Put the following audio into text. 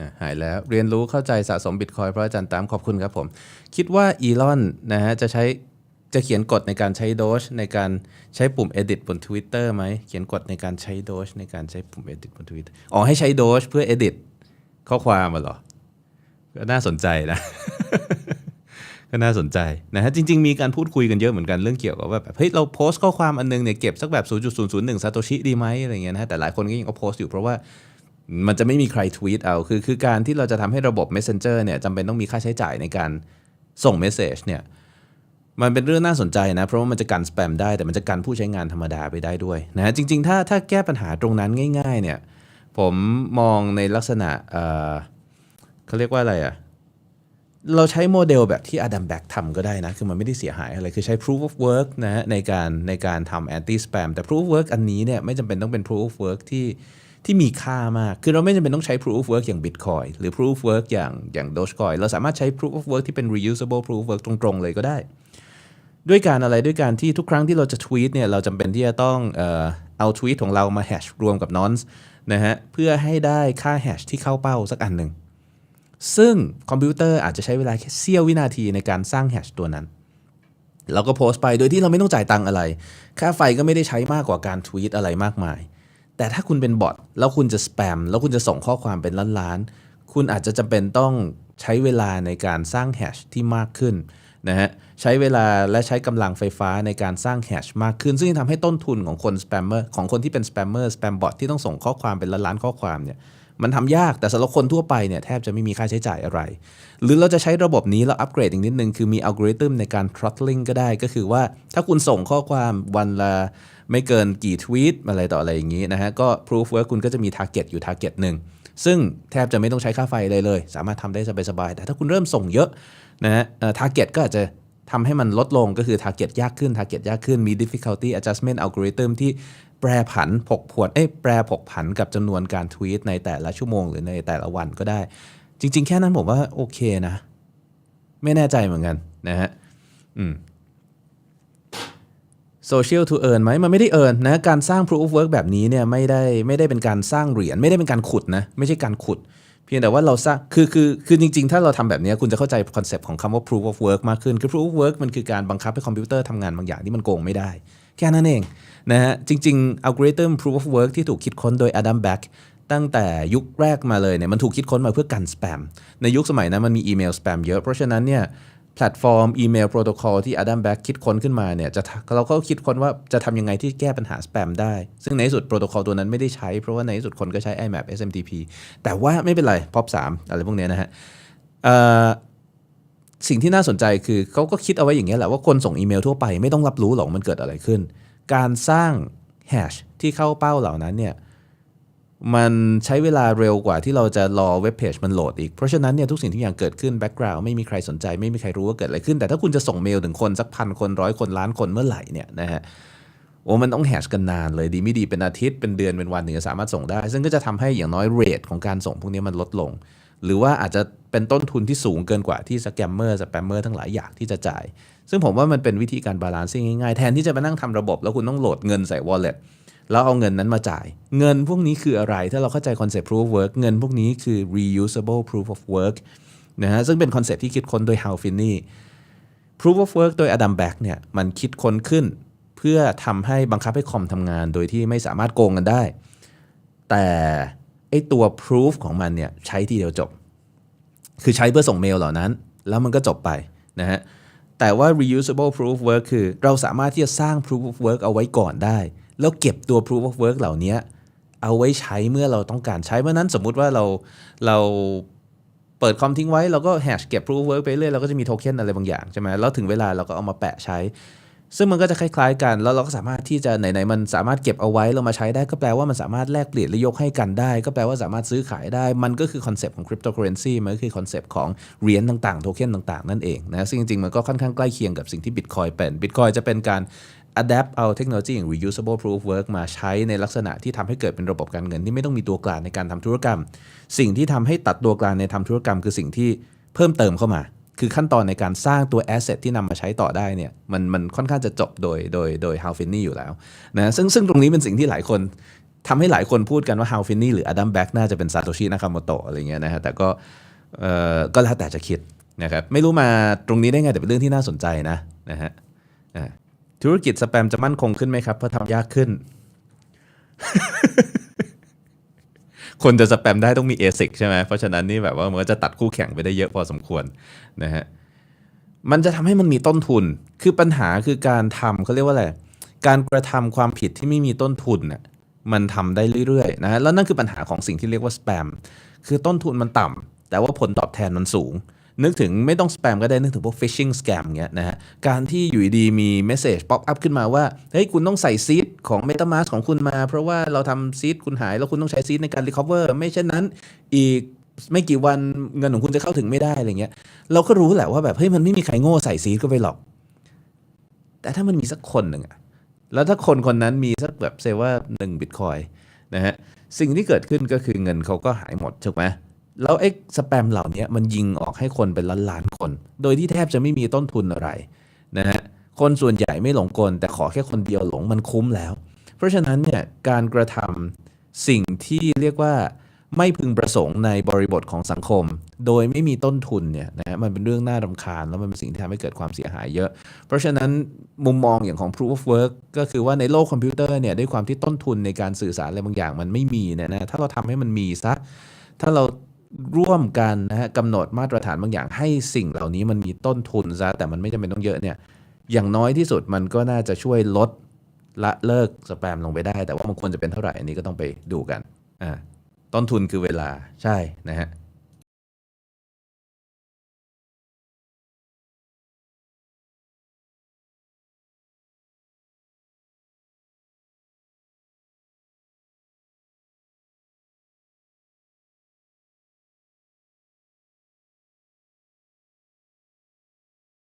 นะหายแล้วเรียนรู้เข้าใจสะสมบิตคอยเพราะอาจารย์ตามขอบคุณครับผม คิดว่าอีลอนนะฮะจะใช้จะเขียนกฎในการใช้โดชในการใช้ปุ่ม edit บน Twitter ไหมเขียนกฎในการใช้โดชในการใช้ปุ่ม edit บน Twitter อ๋อให้ใช้โดชเพื่อ edit ข้อความมาหรอ ก็น่าสนใจนะ ก็น่าสนใจนะฮะจริง ๆ มีการพูดคุยกันเยอะเหมือนกันเรื่องเกี่ยวกับว่าแบบเฮ้ยเราโพสต์ข้อความอันนึงเนี่ยเก็บสักแบบ 0.001ซาโตชิดีไหมอะไรเงี้ยนะฮะแต่หลายคนก็ยังเอาโพสต์อยู่เพราะว่า มันจะไม่มีใครทวีตเอา คือคือการที่เราจะทำให้ระบบ Messenger เนี่ยจำเป็นต้องมีค่าใช้จ่ายในการส่งเมสเซจเนี่ยมันเป็นเรื่องน่าสนใจนะ เพราะว่ามันจะกันสแปมได้แต่มันจะกันผู้ใช้งานธรรมดาไปได้ด้วยนะจริง ๆ ถ้าถ้าแก้ปัญหาตรงนั้นง่าย ๆ เนี่ย ผมมองในลักษณะเออเขาเรียกว่าอะไรอะเราใช้โมเดลแบบที่อดัมแบ็กทำก็ได้นะ คือมันไม่ได้เสียหายอะไร คือใช้ proof of work นะฮะในการในการทำ anti spam แต่ proof of work อันนี้เนี่ยไม่จำเป็นต้องเป็น proof of work ที่ ที่มีค่ามาก คือเราไม่จำเป็นต้องใช้ proof of work อย่าง bitcoin หรือ proof of work อย่างอย่าง dogecoin เราสามารถใช้ proof of work ที่เป็น reusable proof of work ตรงๆ เลยก็ได้ ด้วยการอะไรด้วยการที่ทุกครั้งที่เราจะทวีตเนี่ยเราจำเป็นที่จะต้องเอ่อเอาทวีตของเรามาแฮชรวมกับ nonce นะฮะเพื่อให้ได้ค่าแฮชที่เข้าเป้าสักอันหนึ่งซึ่งคอมพิวเตอร์อาจจะใช้เวลาแค่เสี้ยววินาทีในการสร้างแฮชตัวนั้นเราก็โพสต์ไปโดยที่เราไม่ต้องจ่ายตังค์อะไร ค่าไฟก็ไม่ได้ใช้มากกว่าการทวีตอะไรมากมาย แต่ถ้าคุณเป็นบอทแล้วคุณจะสแปมแล้วคุณจะส่งข้อความเป็นล้านๆ คุณอาจจะจำเป็นต้องใช้เวลาในการสร้างแฮชที่มากขึ้นนะฮะใช้เวลาและใช้กำลังไฟฟ้าในการสร้างแฮชมากขึ้น ซึ่งทำให้ต้นทุนของคนสแปมเมอร์ของคนที่เป็นสแปมเมอร์สแปมบอทที่ต้องส่งข้อความเป็นล้านๆข้อความเนี่ย มันทำยากแต่สำหรับคนทั่วไปเนี่ยแทบจะไม่มีค่าใช้จ่ายอะไร หรือเราจะใช้ระบบนี้แล้วอัปเกรดอีกนิดนึง คือมีอัลกอริทึมในการ throttling ก็ได้ก็คือว่าถ้าคุณส่งข้อความวันละไม่เกินกี่ทวีตอะไรต่ออะไรอย่างนี้นะฮะก็ proof work คุณก็จะมี target อยู่ target หนึ่งซึ่งแทบจะไม่ต้องใช้ค่าไฟเลยเลย สามารถทำได้สบายๆแต่ถ้าคุณเริ่มส่งเยอะนะฮะเอ่อ target ก็อาจจะทำให้มันลดลงก็คือ target ยากขึ้น target ยากขึ้นมี difficulty adjustment algorithm ที่ แปรผันผกผวนเอ้ยแปรผกผันกับจำนวนการทวีตในแต่ละชั่วโมงหรือในแต่ละวันก็ได้ จริง ๆ แค่นั้นผมว่าโอเคนะ ไม่แน่ใจเหมือนกันนะฮะอืม social to earn ไหมมันไม่ได้ earn นะการสร้าง proof of work แบบนี้เนี่ยไม่ได้ไม่ได้เป็นการสร้างเหรียญไม่ได้เป็นการขุดนะไม่ใช่การขุด เพียงแต่ว่าเราสร้างคือคือคือจริง ๆ ถ้าเราทำแบบนี้คุณจะเข้าใจคอนเซปต์ของคำว่า proof of work มากขึ้นคือ proof of work มันคือการบังคับให้คอมพิวเตอร์ทำงานบางอย่างที่มันโกงไม่ได้ แค่นั้นเอง นะฮะจริงๆอัลกอริทึม proof of work ที่ถูกคิดค้นโดย Adam Back ตั้งแต่ยุคแรกมาเลยเนี่ยมันถูกคิดค้นมาเพื่อกันสแปมในยุคสมัยนั้นมันมีอีเมลสแปมเยอะ เพราะฉะนั้นเนี่ยแพลตฟอร์มอีเมลโปรโตคอลที่ Adam Back คิดค้นขึ้นมาเนี่ยจะเราก็คิดค้นว่าจะทำยังไงที่แก้ปัญหาสแปมได้ ซึ่งในที่สุดโปรโตคอลตัวนั้นไม่ได้ใช้ เพราะว่าในที่สุดคนก็ใช้ IMAP SMTP แต่ว่าไม่เป็นไร POP 3 อะไรพวกเนี้ยนะฮะสิ่งที่น่าสนใจคือเขาก็คิดเอาไว้อย่างนี้ยแหละว่าคนส่งอีเมลทั่วไปไม่ต้องรับรู้หรอกมันเกิดอะไรขึ้น การสร้างแฮชที่เข้าเป้าเหล่านั้นเนี่ยมันใช้เวลาเร็วกว่าที่เราจะรอเว็บเพจมันโหลดอีก เพราะฉะนั้นเนี่ยทุกสิ่งทุกอย่างเกิดขึ้นแบ็กกราวด์ไม่มีใครสนใจไม่มีใครรู้ว่าเกิดอะไรขึ้น แต่ถ้าคุณจะส่งเมลถึงคนสักพันคนร้อยคนล้านคนเมื่อไหร่เนี่ยนะฮะโอ้มันต้องแฮชกันนานเลยดีไม่ดีเป็นอาทิตย์เป็นเดือนเป็นวันถึงจะสามารถส่งได้ ซึ่งก็จะทำให้อย่างน้อยเรทของการส่งพวกนี้มันลดลง หรือว่าอาจจะเป็นต้นทุนที่สูงเกินกว่าที่สแกมเมอร์สแปมเมอร์ทั้งหลายอยากที่จะจ่าย ซึ่งผมว่ามันเป็นวิธีการบาลานซ์ง่ายๆ แทนที่จะมานั่งทำระบบ แล้วคุณต้องโหลดเงินใส่ wallet แล้วเอาเงินนั้นมาจ่าย เงินพวกนี้คืออะไร ถ้าเราเข้าใจคอนเซปต์ proof of work เงินพวกนี้คือ reusable proof of work นะฮะซึ่งเป็นคอนเซปต์ที่คิดค้นโดย Hal Finney proof of work โดย Adam Back เนี่ยมันคิดค้นขึ้น เพื่อทำให้บังคับให้คอมทำงาน โดยที่ไม่สามารถโกงกันได้ แต่ อตัว proof ของมันเนี่ยใช้ทีเดียวจบ คือใช้เพื่อส่งเมลเหล่านั้น แล้วมันก็จบไปนะฮะ แต่ว่า reusable proof work คือเราสามารถที่จะสร้าง proof of work เอาไว้ก่อนได้ แล้วเก็บตัว proof of work เหล่านี้เอาไว้ใช้เมื่อเราต้องการใช้เพราะฉะนั้นสมมุติว่าเราเราเปิดคอมทิ้งไว้เราก็แฮชเก็บ proof of work ไปเรื่อยเราก็จะมีโทเค็นอะไรบางอย่างใช่ไหมแล้วถึงเวลาเราก็เอามาแปะใช้ ซึ่งมันก็จะคล้ายๆ กัน แล้วเราก็สามารถที่จะไหนๆมันสามารถเก็บเอาไว้เรามาใช้ได้ก็แปลว่ามันสามารถแลกเปลี่ยนและยกให้กันได้ ก็แปลว่าสามารถซื้อขายได้ มันก็คือคอนเซปต์ของคริปโตเคอเรนซีมันก็คือคอนเซปต์ของเหรียญต่างๆ โทเค็นต่างๆ นั่นเองนะซึ่งจริงๆ มันก็ค่อนข้างใกล้เคียงกับสิ่งที่ Bitcoin เป็น Bitcoin จะเป็นการ adapt เอาเทคโนโลยีอย่าง reusable proof of work มาใช้ในลักษณะที่ทำให้เกิดเป็นระบบการเงินที่ไม่ต้องมีตัวกลางในการทำธุรกรรม สิ่งที่ทำให้ตัดตัวกลางในทำธุรกรรม คือสิ่งที่เพิ่มเติมเข้ามา คือขั้นตอนในการสร้างตัว asset ที่นำมาใช้ต่อได้เนี่ยมันมันค่อนข้างจะจบโดยโดยโดย h a l f i n n y อยู่แล้วนะซึ่งซึ่งตรงนี้เป็นสิ่งที่หลายคนทำให้หลายคนพูดกันว่าฮาวฟินนี่หรืออดัมแบ็กน่าจะเป็นซาโตชินาคาโมโตะอะไรเงี้ยนะฮะแต่ก็เอ่อก็แล้วแต่จะคิดนะครับไม่รู้มาตรงนี้ได้ไงแต่เป็นเรื่องที่น่าสนใจนะนะฮะธุรกิจสแปมจะมั่นคงขึ้นไหมครับเพราะทำยากขึ้น คนจะสแปมได้ต้องมี ASIC ใช่ไหมเพราะฉะนั้นนี่แบบว่ามันก็จะตัดคู่แข่งไปได้เยอะพอสมควรนะฮะมันจะทำให้มันมีต้นทุน คือปัญหาคือการทำเขาเรียกว่าอะไร การกระทำความผิดที่ไม่มีต้นทุนน่ะ มันทำได้เรื่อยๆนะฮะแล้วนั่นคือปัญหาของสิ่งที่เรียกว่าสแปม คือต้นทุนมันต่ำแต่ว่าผลตอบแทนมันสูง นึกถึงไม่ต้องสแปมก็ได้นึกถึงพวก phishing scam เงี้ยนะฮะการที่อยู่ดีมีเมสเซจป๊อปอัพขึ้นมาว่า เฮ้ย คุณต้องใส่ซีดของ MetaMask ของคุณมา เพราะว่าเราทำซีดคุณหาย แล้วคุณต้องใช้ซีดในการ recover ไม่เช่นนั้นอีกไม่กี่วันเงินของคุณจะเข้าถึงไม่ได้อะไรเงี้ยเราก็รู้แหละว่าแบบเฮ้ยมันไม่มีใครโง่ใส่ซีดก็ไปหรอก แต่ถ้ามันมีสักคนหนึ่งอะแล้วถ้าคนคนนั้นมีสักแบบเซว่าหนึ่งบิตคอยนะฮะสิ่งที่เกิดขึ้นก็คือเงินเขาก็หายหมดถูกไหม แล้วไอ้สแปมเหล่านี้มันยิงออกให้คนเป็นล้านล้านๆคน โดยที่แทบจะไม่มีต้นทุนอะไรนะฮะคนส่วนใหญ่ไม่หลงกล แต่ขอแค่คนเดียวหลงมันคุ้มแล้ว เพราะฉะนั้นเนี่ยการกระทำสิ่งที่เรียกว่าไม่พึงประสงค์ในบริบทของสังคม โดยไม่มีต้นทุนเนี่ยนะฮะมันเป็นเรื่องน่ารำคาญ แล้วมันเป็นสิ่งที่ทำให้เกิดความเสียหายเยอะ เพราะฉะนั้นมุมมองอย่างของ proof of work ก็คือว่าในโลกคอมพิวเตอร์เนี่ยด้วยความที่ต้นทุนในการสื่อสารอะไรบางอย่างมันไม่มีเนี่ยนะถ้าเราทำให้มันมีซะถ้าเรา ร่วมกันนะฮะกำหนดมาตรฐานบางอย่าง ให้สิ่งเหล่านี้มันมีต้นทุนซะแต่มันไม่จำเป็นต้องเยอะเนี่ยอย่างน้อยที่สุดมันก็น่าจะช่วยลดละเลิกสแปมลงไปได้ แต่ว่ามันควรจะเป็นเท่าไหร่อันนี้ก็ต้องไปดูกันอ่าต้นทุนคือเวลาใช่นะฮะ